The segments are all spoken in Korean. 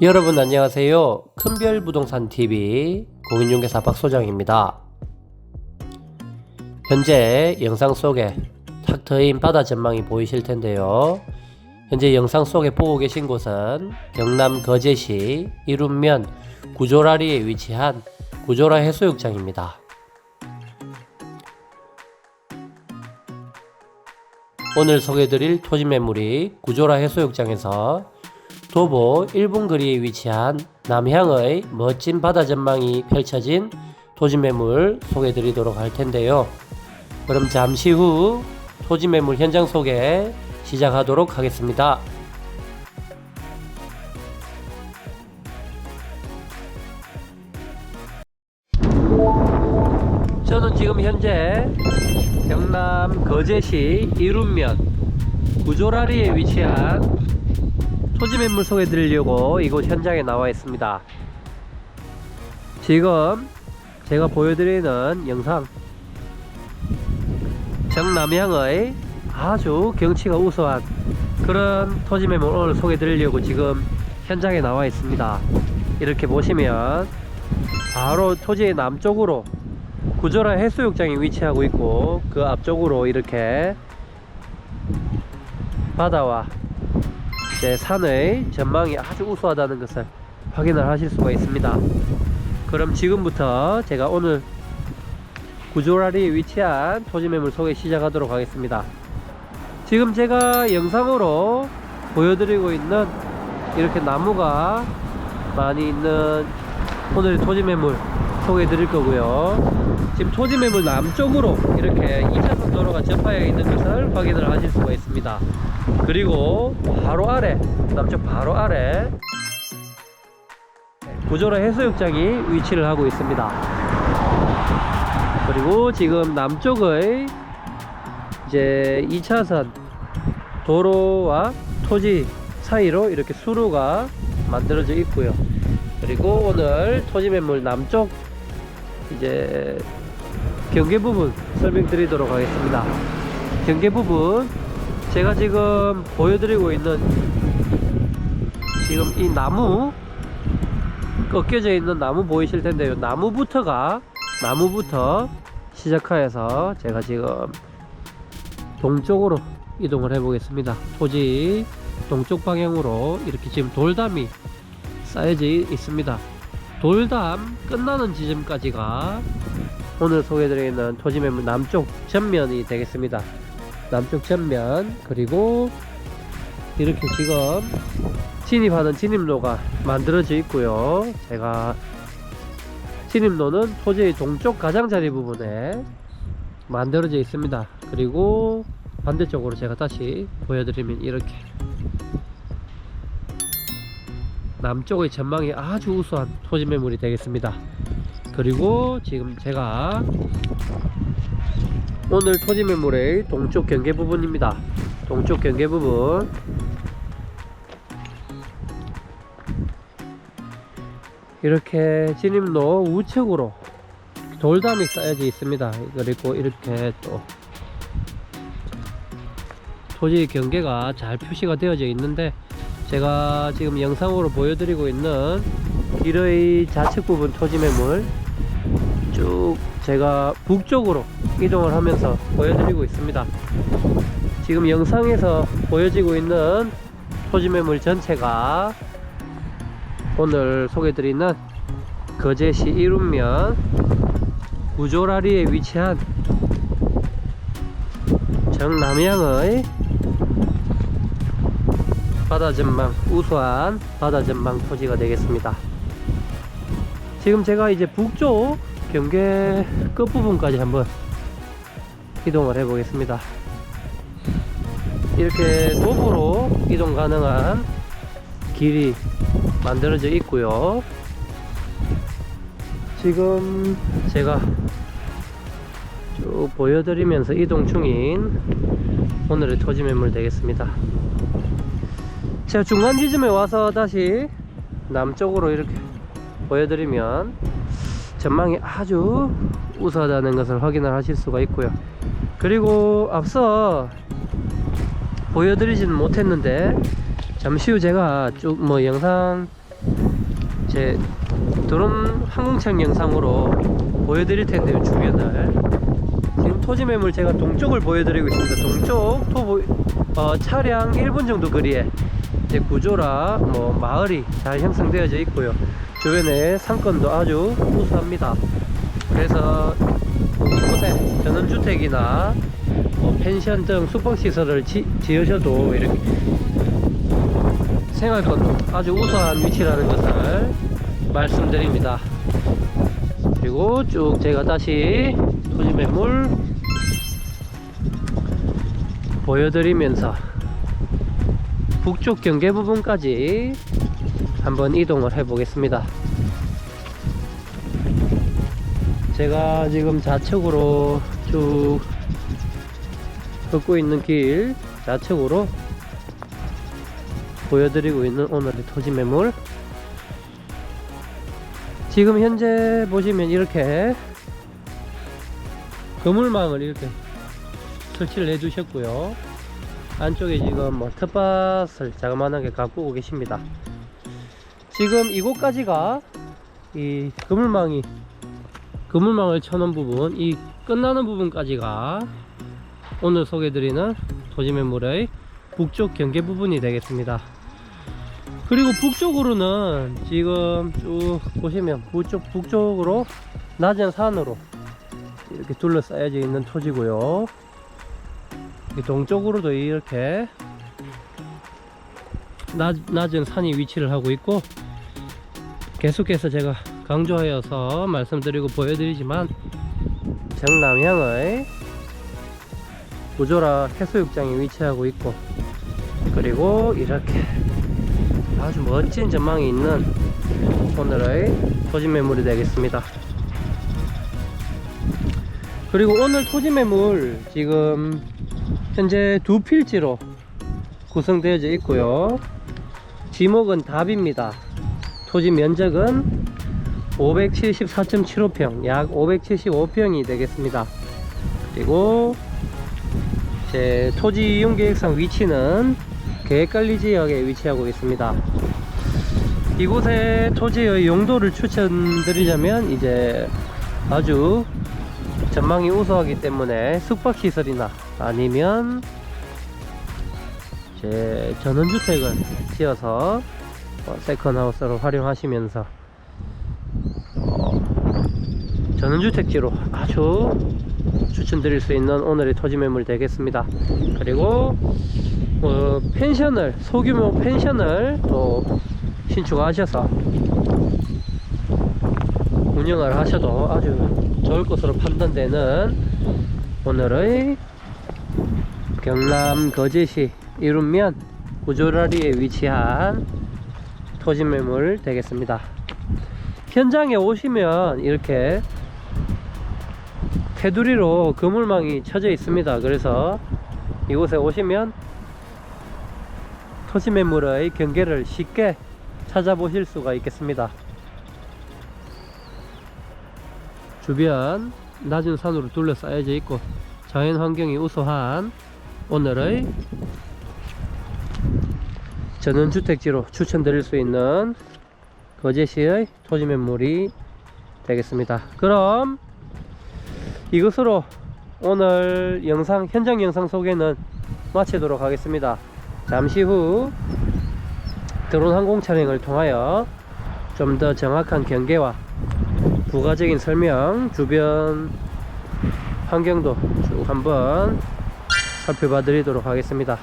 여러분 안녕하세요. 큰별 부동산 TV 공인중개사 박소장입니다. 현재 영상 속에 탁 트인 바다 전망이 보이실 텐데요. 현재 영상 속에 보고 계신 곳은 경남 거제시 이룸면 구조라리에 위치한 구조라 해수욕장입니다. 오늘 소개드릴 토지 매물이 구조라 해수욕장에서 도보 1분 거리에 위치한 남향의 멋진 바다 전망이 펼쳐진 토지 매물 소개해 드리도록 할 텐데요. 그럼 잠시 후 토지 매물 현장 소개 시작하도록 하겠습니다. 저는 지금 현재 경남 거제시 이룸면 구조라리에 위치한 토지 매물 소개 드리려고 이곳 현장에 나와 있습니다. 지금 제가 보여드리는 영상 정남향의 아주 경치가 우수한 그런 토지 매물 오늘 소개 드리려고 지금 현장에 나와 있습니다. 이렇게 보시면 바로 토지의 남쪽으로 구조라 해수욕장이 위치하고 있고 그 앞쪽으로 이렇게 바다와 이 제 산의 전망이 아주 우수하다는 것을 확인을 하실 수가 있습니다. 그럼 지금부터 제가 오늘 구조라리에 위치한 토지 매물 소개 시작하도록 하겠습니다. 지금 제가 영상으로 보여드리고 있는 이렇게 나무가 많이 있는 오늘의 토지 매물 소개해 드릴 거고요. 지금 토지 매물 남쪽으로 이렇게 2차선 도로가 접하여 있는 것을 확인을 하실 수가 있습니다. 그리고 바로 아래 남쪽 바로 아래 구조라 해수욕장이 위치를 하고 있습니다. 그리고 지금 남쪽의 이제 2차선 도로와 토지 사이로 이렇게 수로가 만들어져 있고요. 그리고 오늘 토지 매물 남쪽 이제 경계 부분 설명드리도록 하겠습니다. 경계 부분 제가 지금 보여드리고 있는 지금 이 나무 꺾여져 있는 나무 보이실 텐데요. 나무부터가 나무부터 시작하여서 제가 지금 동쪽으로 이동을 해 보겠습니다. 토지 동쪽 방향으로 이렇게 지금 돌담이 쌓여져 있습니다. 돌담 끝나는 지점까지가 오늘 소개드리는 토지 매물 남쪽 전면이 되겠습니다. 남쪽 전면 그리고 이렇게 지금 진입하는 진입로가 만들어져 있고요. 제가 진입로는 토지의 동쪽 가장자리 부분에 만들어져 있습니다. 그리고 반대쪽으로 제가 다시 보여드리면 이렇게 남쪽의 전망이 아주 우수한 토지 매물이 되겠습니다. 그리고 지금 제가 오늘 토지 매물의 동쪽 경계 부분입니다. 동쪽 경계 부분 이렇게 진입로 우측으로 돌담이 쌓여져 있습니다. 그리고 이렇게 또 토지 경계가 잘 표시가 되어져 있는데 제가 지금 영상으로 보여드리고 있는 길의 좌측 부분 토지 매물 쭉 제가 북쪽으로 이동을 하면서 보여드리고 있습니다. 지금 영상에서 보여지고 있는 토지 매물 전체가 오늘 소개드리는 거제시 이룸면 구조라리에 위치한 정남향의 바다 전망 우수한 바다 전망 토지가 되겠습니다. 지금 제가 이제 북쪽 경계 끝부분까지 한번 이동을 해 보겠습니다. 이렇게 도보로 이동 가능한 길이 만들어져 있고요. 지금 제가 쭉 보여드리면서 이동 중인 오늘의 토지 매물 되겠습니다. 제가 중간 지점에 와서 다시 남쪽으로 이렇게 보여드리면 전망이 아주 우수하다는 것을 확인을 하실 수가 있고요. 그리고 앞서 보여드리지는 못했는데 잠시 후 제가 쭉 뭐 영상 제 드론 항공창 영상으로 보여드릴 텐데 요 주변을. 지금 토지 매물 제가 동쪽을 보여드리고 있습니다. 동쪽 토 어, 차량 1분 정도 거리에 이제 구조라 뭐 마을이 잘 형성되어져 있고요 주변에 상권도 아주 우수합니다 그래서 이곳에 전원주택이나 뭐 펜션 등 숙박시설을 지, 지으셔도 이렇게 생활권도 아주 우수한 위치라는 것을 말씀드립니다. 그리고 쭉 제가 다시 토지 매물 보여드리면서 북쪽 경계 부분까지 한번 이동을 해 보겠습니다. 제가 지금 좌측으로 쭉 걷고 있는 길 좌측으로 보여드리고 있는 오늘의 토지 매물 지금 현재 보시면 이렇게 그물망을 이렇게 설치를 해 주셨고요 안쪽에 지금 뭐 텃밭을 자그만하게 가꾸고 계십니다. 지금 이곳까지가 이 그물망이 그물망을 쳐놓은 부분 이 끝나는 부분까지가 오늘 소개드리는 토지 매물의 북쪽 경계 부분이 되겠습니다. 그리고 북쪽으로는 지금 쭉 보시면 북쪽, 북쪽으로 낮은 산으로 이렇게 둘러싸여져 있는 토지고요 이 동쪽으로도 이렇게 낮, 낮은 산이 위치를 하고 있고 계속해서 제가 강조하여서 말씀드리고 보여드리지만 정남향의 구조라 해수욕장이 위치하고 있고 그리고 이렇게 아주 멋진 전망이 있는 오늘의 토지 매물이 되겠습니다. 그리고 오늘 토지 매물 지금 현재 두 필지로 구성되어져 있고요. 지목은 답입니다. 토지 면적은 574.75평, 약 575평이 되겠습니다. 그리고 제 토지 이용 계획상 위치는 계획관리 지역에 위치하고 있습니다. 이곳의 토지의 용도를 추천드리자면 이제 아주 전망이 우수하기 때문에 숙박시설이나 아니면 이제 전원주택을 지어서 어, 세컨하우스로 활용하시면서 어, 전원주택지로 아주 추천드릴 수 있는 오늘의 토지 매물 되겠습니다. 그리고 어, 펜션을 소규모 펜션을 또 신축하셔서 운영을 하셔도 아주 좋을 것으로 판단되는 오늘의 경남 거제시 이룬면 구조라리에 위치한 토지 매물 되겠습니다. 현장에 오시면 이렇게 테두리로 그물망이 쳐져 있습니다. 그래서 이곳에 오시면 토지 매물의 경계를 쉽게 찾아보실 수가 있겠습니다. 주변 낮은 산으로 둘러싸여져 있고 자연 환경이 우수한 오늘의 전원주택지로 추천드릴 수 있는 거제시의 토지 매물이 되겠습니다. 그럼 이것으로 오늘 영상 현장 영상 소개는 마치도록 하겠습니다. 잠시 후 드론 항공 촬영을 통하여 좀 더 정확한 경계와 부가적인 설명, 주변 환경도 쭉 한번 살펴봐 드리도록 하겠습니다.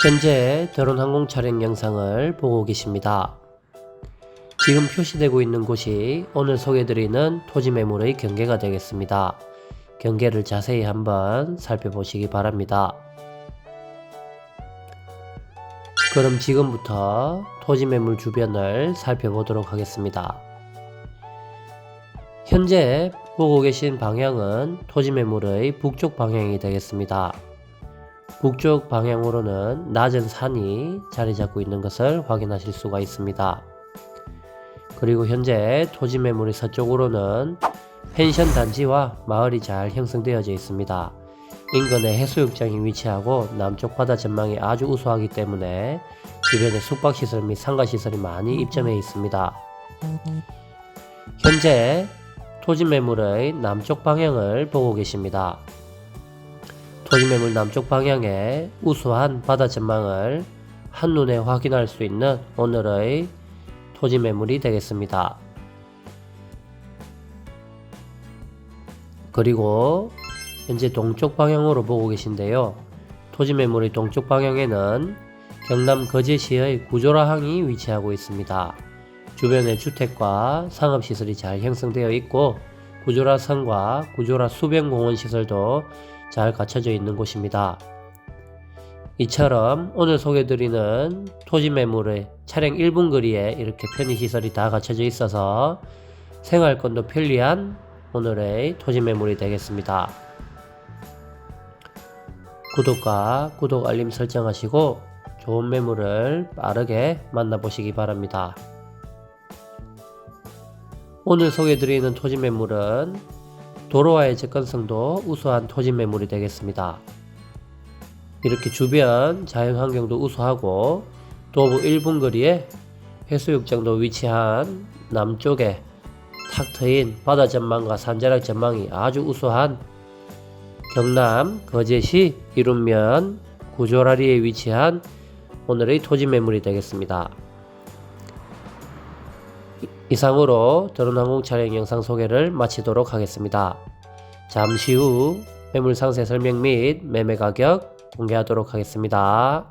현재 드론 항공 촬영 영상을 보고 계십니다. 지금 표시되고 있는 곳이 오늘 소개드리는 토지 매물의 경계가 되겠습니다. 경계를 자세히 한번 살펴보시기 바랍니다. 그럼 지금부터 토지 매물 주변을 살펴보도록 하겠습니다. 현재 보고 계신 방향은 토지 매물의 북쪽 방향이 되겠습니다. 북쪽 방향으로는 낮은 산이 자리 잡고 있는 것을 확인하실 수가 있습니다. 그리고 현재 토지 매물이 서쪽으로는 펜션 단지와 마을이 잘 형성되어져 있습니다. 인근에 해수욕장이 위치하고 남쪽 바다 전망이 아주 우수하기 때문에 주변에 숙박시설 및 상가시설이 많이 입점해 있습니다. 현재 토지 매물의 남쪽 방향을 보고 계십니다. 토지 매물 남쪽 방향에 우수한 바다 전망을 한눈에 확인할 수 있는 오늘의 토지 매물이 되겠습니다. 그리고 현재 동쪽 방향으로 보고 계신데요. 토지 매물의 동쪽 방향에는 경남 거제시의 구조라항이 위치하고 있습니다. 주변에 주택과 상업시설이 잘 형성되어 있고 구조라성과 구조라 수변공원 시설도 잘 갖춰져 있는 곳입니다. 이처럼 오늘 소개드리는 토지 매물의 차량 1분 거리에 이렇게 편의시설이 다 갖춰져 있어서 생활권도 편리한 오늘의 토지 매물이 되겠습니다. 구독과 구독 알림 설정하시고 좋은 매물을 빠르게 만나보시기 바랍니다. 오늘 소개드리는 토지 매물은 도로와의 접근성도 우수한 토지 매물이 되겠습니다. 이렇게 주변 자연 환경도 우수하고 도보 1분 거리에 해수욕장도 위치한 남쪽에 탁 트인 바다 전망과 산자락 전망이 아주 우수한 경남 거제시 이룸면 구조라리에 위치한 오늘의 토지 매물이 되겠습니다. 이- 이상으로 드론항공 촬영 영상 소개를 마치도록 하겠습니다. 잠시 후 매물 상세 설명 및 매매 가격 공개하도록 하겠습니다.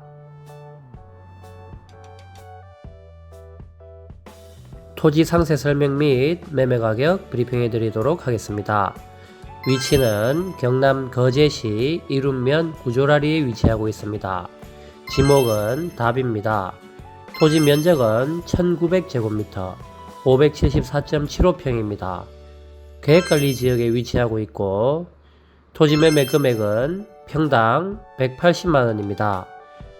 토지 상세 설명 및 매매 가격 브리핑해 드리도록 하겠습니다. 위치는 경남 거제시 이룸면 구조라리에 위치하고 있습니다. 지목은 답입니다. 토지 면적은 1900제곱미터, 574.75평입니다. 계획관리 지역에 위치하고 있고, 토지 매매 금액은 평당 180만원입니다.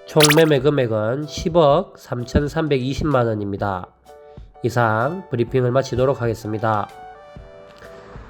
총 매매 금액은 10억 3320만원입니다. 이상 브리핑을 마치도록 하겠습니다.